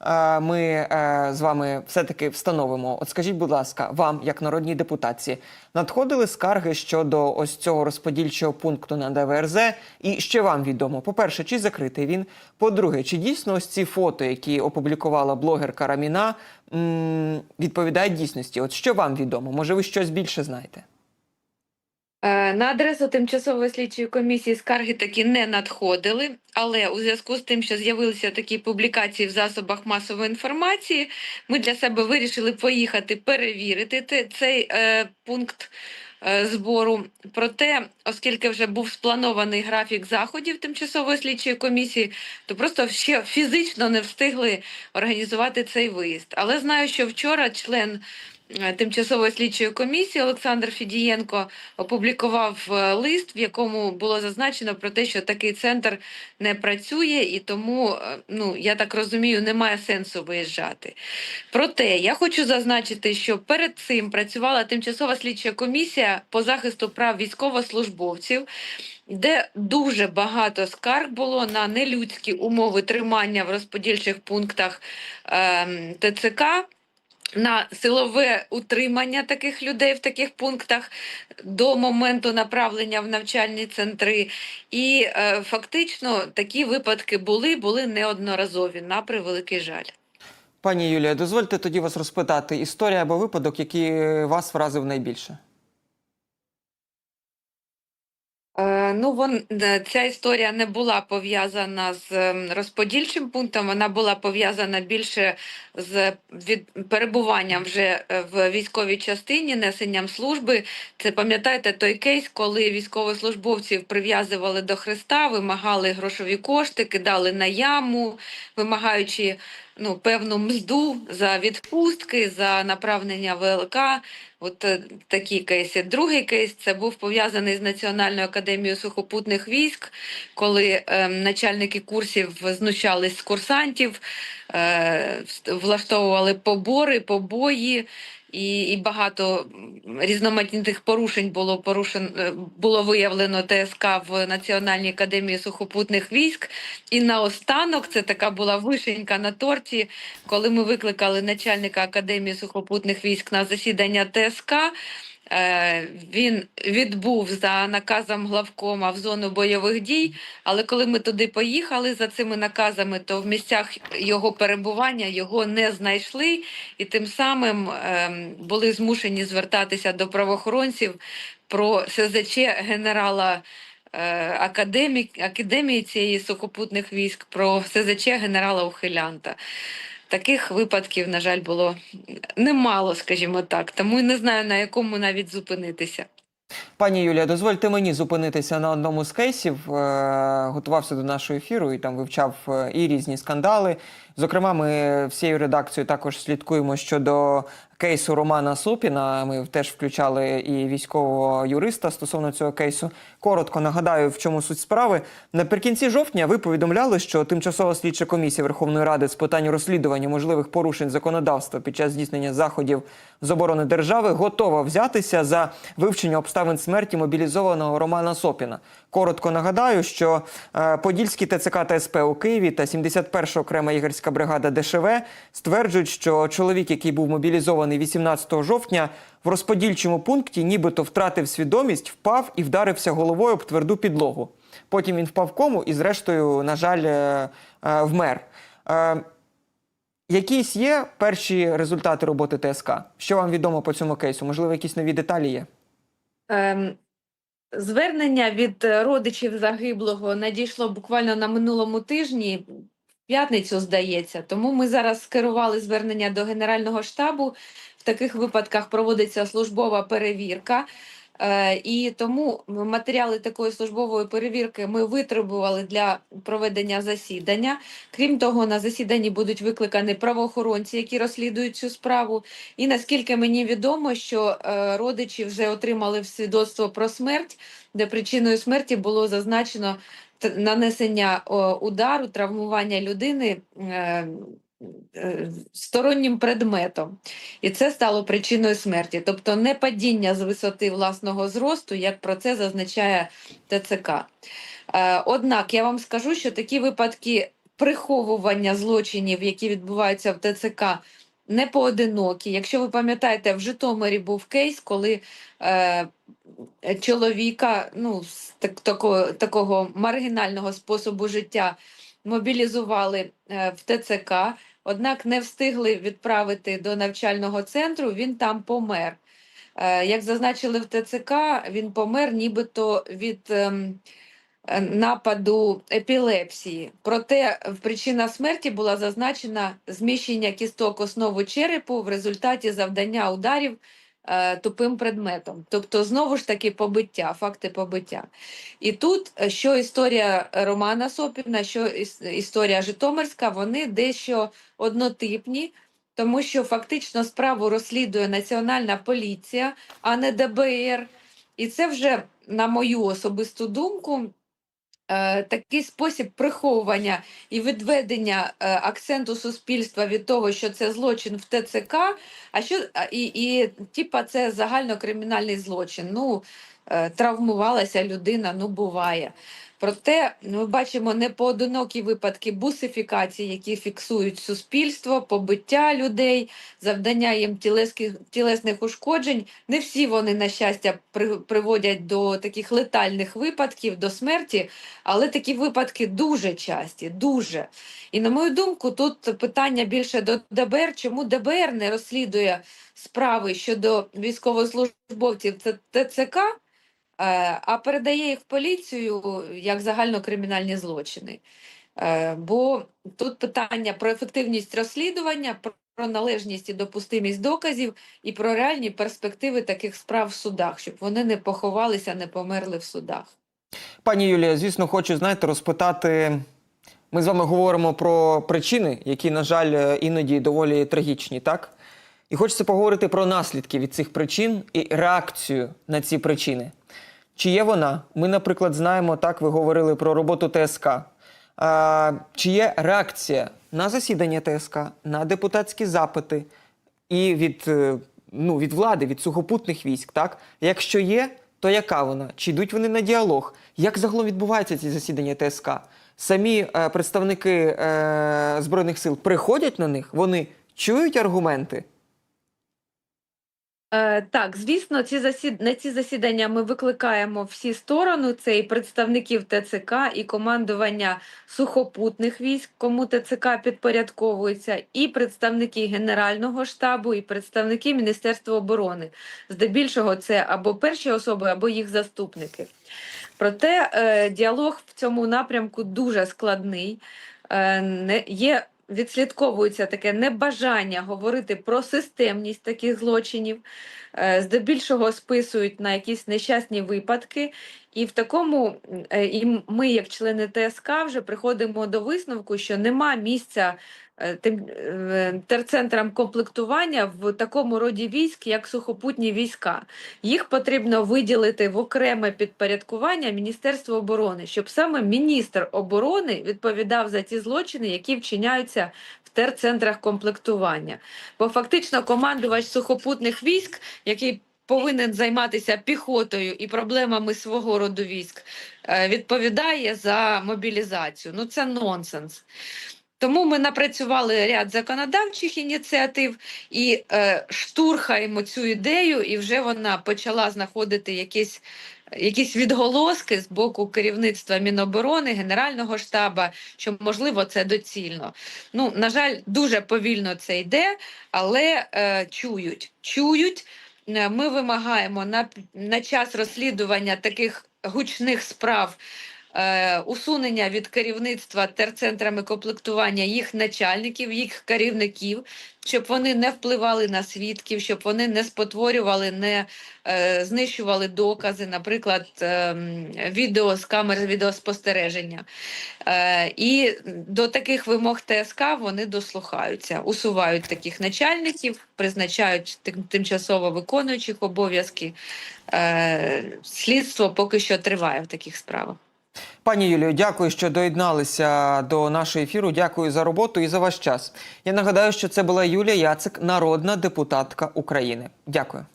е, ми е, з вами все-таки встановимо. От скажіть, будь ласка, вам, як народній депутатці, надходили скарги щодо ось цього розподільчого пункту на ДВРЗ? І ще вам відомо: по-перше, чи закритий він? По-друге, чи дійсно ось ці фото, які опублікувала блогерка Раміна, відповідають дійсності? От що вам відомо? Може, ви щось більше знаєте? Е, На адресу тимчасової слідчої комісії скарги такі не надходили, але у зв'язку з тим, що з'явилися такі публікації в засобах масової інформації, ми для себе вирішили поїхати перевірити цей е, пункт е, збору. Проте, оскільки вже був спланований графік заходів тимчасової слідчої комісії, то просто ще фізично не встигли організувати цей виїзд. Але знаю, що вчора член тимчасової слідчої комісії Олександр Фідієнко опублікував е, лист, в якому було зазначено про те, що такий центр не працює, і тому, е, ну я так розумію, немає сенсу виїжджати. Проте я хочу зазначити, що перед цим працювала тимчасова слідча комісія по захисту прав військовослужбовців. Де дуже багато скарг було на нелюдські умови тримання в розподільчих пунктах ем, ТЦК, на силове утримання таких людей в таких пунктах до моменту направлення в навчальні центри. І е, фактично такі випадки були, були неодноразові, на превеликий жаль. Пані Юлія, дозвольте тоді вас розпитати історія або випадок, який е, вас вразив найбільше. Е, Ну, вон е, ця історія не була пов'язана з ем, розподільчим пунктом, вона була пов'язана більше з від перебуванням вже е, в військовій частині, несенням служби. Це пам'ятаєте той кейс, коли військовослужбовців прив'язували до хреста, вимагали грошові кошти, кидали на яму, вимагаючи ну, певну мзду за відпустки, за направлення ВЛК. От е, такі кейси. Другий кейс це був пов'язаний з Національною академією сухопутних військ, коли е, начальники курсів знущались з курсантів, е, влаштовували побори, побої. І, і багато різноманітних порушень було порушен, е, було виявлено ТСК в Національній академії сухопутних військ. І наостанок це така була вишенька на торті, коли ми викликали начальника Академії сухопутних військ на засідання ТСК. Е, Він відбув за наказом главкома в зону бойових дій. Але коли ми туди поїхали за цими наказами, то в місцях його перебування його не знайшли, і тим самим ем, були змушені звертатися до правоохоронців про СЗЧ генерала е, академії цієї сухопутних військ, про СЗЧ генерала Ухилянта. Таких випадків, на жаль, було немало, скажімо так, тому не знаю на якому навіть зупинитися. Пані Юлія, дозвольте мені зупинитися на одному з кейсів. Е, Готувався до нашого ефіру і там вивчав е, і різні скандали. Зокрема, ми всією редакцією також слідкуємо щодо кейсу Романа Сопіна. Ми теж включали і військового юриста стосовно цього кейсу. Коротко нагадаю, в чому суть справи. Наприкінці жовтня ви повідомляли, що тимчасова слідча комісія Верховної Ради з питань розслідування можливих порушень законодавства під час здійснення заходів з оборони держави готова взятися за вивчення обставин смерті мобілізованого Романа Сопіна. Коротко нагадаю, що е, Подільський ТЦК та СП у Києві та 71 окрема ігорська бригада ДШВ стверджують, що чоловік, який був мобілізований 18 жовтня, в розподільчому пункті нібито втратив свідомість, впав і вдарився головою об тверду підлогу. Потім він впав в кому і, зрештою, на жаль, е, е, вмер. Е, Якісь є перші результати роботи ТСК? Що вам відомо по цьому кейсу? Можливо, якісь нові деталі є? Ем, Звернення від родичів загиблого надійшло буквально на минулому тижні, п'ятницю, здається. Тому ми зараз скерували звернення до Генерального штабу. В таких випадках проводиться службова перевірка. Е, І тому матеріали такої службової перевірки ми витребували для проведення засідання. Крім того, на засіданні будуть викликані правоохоронці, які розслідують цю справу. І наскільки мені відомо, що е, родичі вже отримали свідоцтво про смерть, де причиною смерті було зазначено нанесення удару, травмування людини. Е, е, Стороннім предметом, і це стало причиною смерті, тобто не падіння з висоти власного зросту, як про це зазначає ТЦК. Е, Однак я вам скажу, що такі випадки приховування злочинів, які відбуваються в ТЦК, не поодинокі. Якщо ви пам'ятаєте, в Житомирі був кейс, коли е, чоловіка ну, з так, такого, такого маргінального способу життя мобілізували е, в ТЦК, однак не встигли відправити до навчального центру, він там помер. Е, Як зазначили в ТЦК, він помер нібито від е, нападу епілепсії. Проте в причина смерті була зазначена зміщення кісток основи черепу в результаті завдання ударів е, тупим предметом. Тобто, знову ж таки, побиття, факти побиття. І тут, е, що історія Романа Сопіна, що історія Житомирська, вони дещо однотипні, тому що фактично справу розслідує Національна поліція, а не ДБР. І це вже, на мою особисту думку, е, такий спосіб приховування і відведення е, акценту суспільства від того, що це злочин в ТЦК, а що і, і типа це загальнокримінальний злочин. Ну, е, травмувалася людина, ну буває. Проте ми бачимо непоодинокі випадки бусифікації, які фіксують суспільство, побиття людей, завдання їм тілесних, тілесних ушкоджень. Не всі вони, на щастя, при, приводять до таких летальних випадків, до смерті, але такі випадки дуже часті, дуже. І на мою думку, тут питання більше до ДБР, чому ДБР не розслідує справи щодо військовослужбовців ТЦК, а передає їх в поліцію як загальнокримінальні злочини. Е, Бо тут питання про ефективність розслідування, про- належність і допустимість доказів і про реальні перспективи таких справ в судах, щоб вони не поховалися, не померли в судах. Пані Юлія, звісно, хочу знаєте, розпитати. Ми з вами говоримо про причини, які, на жаль, е, іноді доволі трагічні, так? І хочеться поговорити про наслідки від цих причин і реакцію на ці причини. Чи є вона? Ми, наприклад, знаємо, так, ви говорили про роботу ТСК. А, чи є реакція на засідання ТСК, на депутатські запити і від, е, ну, від влади, від сухопутних військ, так? Якщо є, то яка вона? Чи йдуть вони на діалог? Як загалом відбуваються ці засідання ТСК? Самі е, представники е, Збройних сил приходять на них, вони чують аргументи? Е, так, звісно, ці засід... на ці засідання ми викликаємо всі сторони. Це і представників ТЦК, і командування сухопутних військ, кому ТЦК підпорядковується, і представники Генерального штабу, і представники Міністерства оборони. Здебільшого це або перші особи, або їх заступники. Проте е, діалог в цьому напрямку дуже складний. Е, є відслідковується таке небажання говорити про системність таких злочинів, е, здебільшого списують на якісь нещасні випадки. І в такому е, і ми, як члени ТСК, вже приходимо до висновку, що нема місця терцентрам комплектування в такому роді військ, як сухопутні війська. Їх потрібно виділити в окреме підпорядкування Міністерства оборони, щоб саме міністр оборони відповідав за ті злочини, які вчиняються в терцентрах комплектування. Бо фактично командувач сухопутних військ, який повинен займатися піхотою і проблемами свого роду військ, е, відповідає за мобілізацію. Ну це нонсенс. Тому ми напрацювали ряд законодавчих ініціатив і е, штурхаємо цю ідею, і вже вона почала знаходити якісь, якісь відголоски з боку керівництва Міноборони, Генерального штабу, що можливо це доцільно. Ну, на жаль, дуже повільно це йде, але е, чують. Чують. Ми вимагаємо на, на час розслідування таких гучних справ усунення від керівництва терцентрами комплектування їх начальників, їх керівників, щоб вони не впливали на свідків, щоб вони не спотворювали, не е, знищували докази, наприклад, е, відео з камер відеоспостереження. Е, і до таких вимог ТСК вони дослухаються, усувають таких начальників, призначають тимчасово виконуючих обов'язки. Е, слідство поки що триває в таких справах. Пані Юлію, дякую, що доєдналися до нашого ефіру. Дякую за роботу і за ваш час. Я нагадаю, що це була Юлія Яцик, народна депутатка України. Дякую.